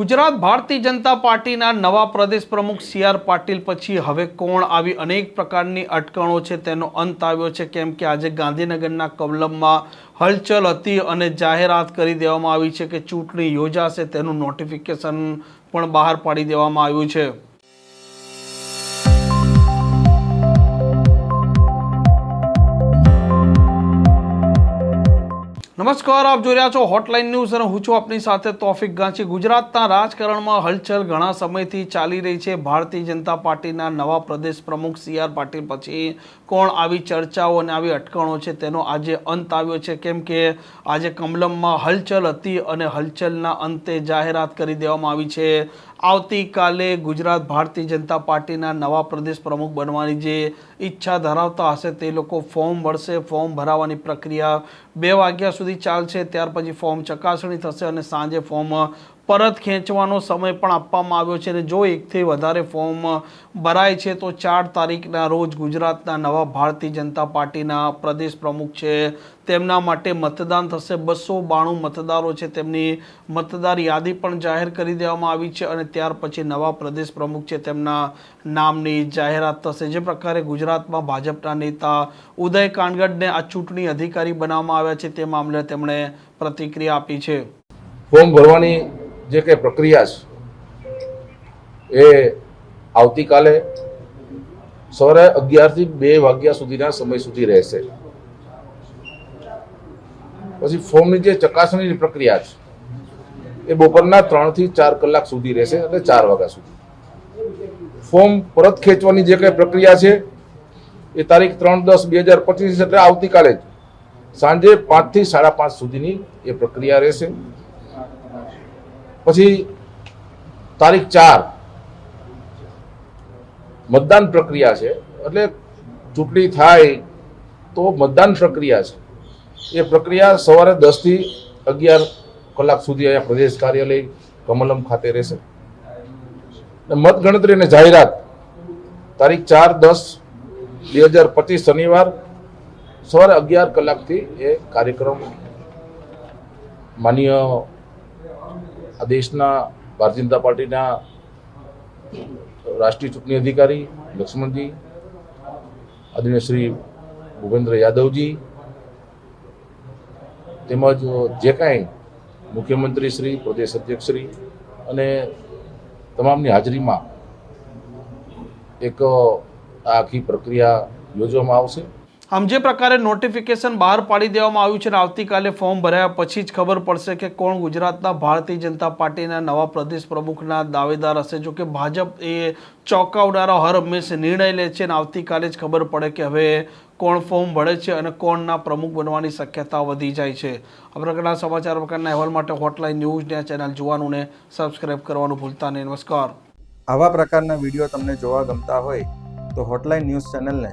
ગુજરાત ભારતીય જનતા પાર્ટીના નવા પ્રદેશ પ્રમુખ સી આર પાટીલ પછી હવે કોણ? આવી અનેક પ્રકારની અટકણો છે. તેનો અંત આવ્યો છે કેમ કે આજે ગાંધીનગરના કવલમમાં હલચલ હતી અને જાહેરાત કરી દેવામાં આવી છે કે ચૂંટણી યોજાશે. તેનું નોટિફિકેશન પણ બહાર પાડી દેવામાં આવ્યું છે. નમસ્કાર, આપ જોઈ રહ્યા છો હોટલાઇન ન્યૂઝ અને હું છું આપની સાથે તોફિક ગાંચી ગુજરાતના રાજકારણમાં હલચલ ઘણા સમયથી ચાલી રહી છે. ભારતીય જનતા પાર્ટીના નવા પ્રદેશ પ્રમુખ સી આર પાટીલ પછી કોણ આવી ચર્ચાઓ અને આવી અટકણો છે તેનો આજે અંત આવ્યો છે. કેમ કે આજે કમલમમાં હલચલ હતી અને હલચલના અંતે જાહેરાત કરી દેવામાં આવી છે. આવતીકાલે ગુજરાત ભારતીય જનતા પાર્ટીના નવા પ્રદેશ પ્રમુખ બનવાની જે ઈચ્છા ધરાવતા હશે તે લોકો ફોર્મ ભરશે, ફોર્મ ભરાવાની પ્રક્રિયા બે વાગ્યા સુધી ચાલશે, ત્યાર પછી ફોર્મ ચકાસણી થશે અને સાંજે ફોર્મ પરત ખેંચવાનો સમય પણ આપવામાં આવ્યો છે અને જો એકથી વધારે ફોર્મ ભરાય છે, તો ચાર તારીખના રોજ ગુજરાતના નવા ભારતીય જનતા પાર્ટીના પ્રદેશ પ્રમુખ છે. તેમના માટે મતદાન થશે. બસો બાણું મતદારો છે. તેમની મતદાર યાદી પણ જાહેર કરી દેવામાં આવી છે અને ત્યાર પછી નવા પ્રદેશ પ્રમુખ છે. તેમના નામની જાહેરાત થશે. જે પ્રકારે ગુજરાતમાં ભાજપના નેતા ઉદય કાનગડને આ ચૂંટણી અધિકારી બનાવવામાં આવ્યા છે. તે મામલે તેમણે પ્રતિક્રિયા આપી છે. ફોર્મ ભરવાની જે કંઈ પ્રક્રિયા છે એ આવતીકાલે સવારે અગિયારથી બે વાગ્યા સુધીના સમય સુધી રહેશે. પછી ફોર્મની જે ચકાસણીની પ્રક્રિયા છે, એ બપોરના ત્રણથી ચાર કલાક સુધી રહેશે એટલે ચાર વાગ્યા સુધી. ફોર્મ પરત ખેંચવાની જે કંઈ પ્રક્રિયા છે, એ તારીખ ત્રણ દસ બે હજાર પચીસ એટલે આવતીકાલે જ. સાંજે પાંચથી સાડા પાંચ સુધીની એ પ્રક્રિયા રહેશે. પછી તારીખ ચાર. મતદાન પ્રક્રિયા છે. એટલે ચૂંટણી થાય તો મતદાન પ્રક્રિયા છે. એ પ્રક્રિયા સવારે દસથી અગિયાર કલાક સુધી અહીંયા પ્રદેશ કાર્યાલય કમલમ ખાતે રહેશે. મતગણતરી અને જાહેરાત. તારીખ ચાર દસ બે હજાર પચીસ શનિવાર સવારે અગિયાર કલાકથી એ કાર્યક્રમ માનીય આ દેશના ભારતીય જનતા પાર્ટીના રાષ્ટ્રીય ચૂંટણી અધિકારી લક્ષ્મણજી, આદરણીય શ્રી ભૂપેન્દ્ર યાદવજી, તેમજ જે કાંઈ મુખ્યમંત્રી શ્રી, પ્રદેશ અધ્યક્ષ શ્રી અને તમામની હાજરીમાં એક આખી પ્રક્રિયા યોજવામાં આવશે. આમ જે પ્રકારે નોટિફિકેશન બહાર પાડી દેવામાં આવ્યું છે અને આવતીકાલે ફોર્મ ભરાયા પછી જ ખબર પડશે કે કોણ ગુજરાતના ભારતીય જનતા પાર્ટીના નવા પ્રદેશ પ્રમુખના દાવેદાર હશે. જો કે ભાજપ એ ચોંકાવનારો હર હંમેશ નિર્ણય લે છે અને આવતીકાલે જ ખબર પડે કે હવે કોણ ફોર્મ ભરે છે અને કોણના પ્રમુખ બનવાની શક્યતા વધી જાય છે. આ પ્રકારના સમાચાર પ્રકારના અહેવાલ માટે હોટલાઇન ન્યૂઝને ચેનલ જોવાનું ને સબસ્ક્રાઇબ કરવાનું ભૂલતા નહીં. નમસ્કાર. આવા પ્રકારના વીડિયો તમને જોવા ગમતા હોય તો હોટલાઇન ન્યૂઝ ચેનલને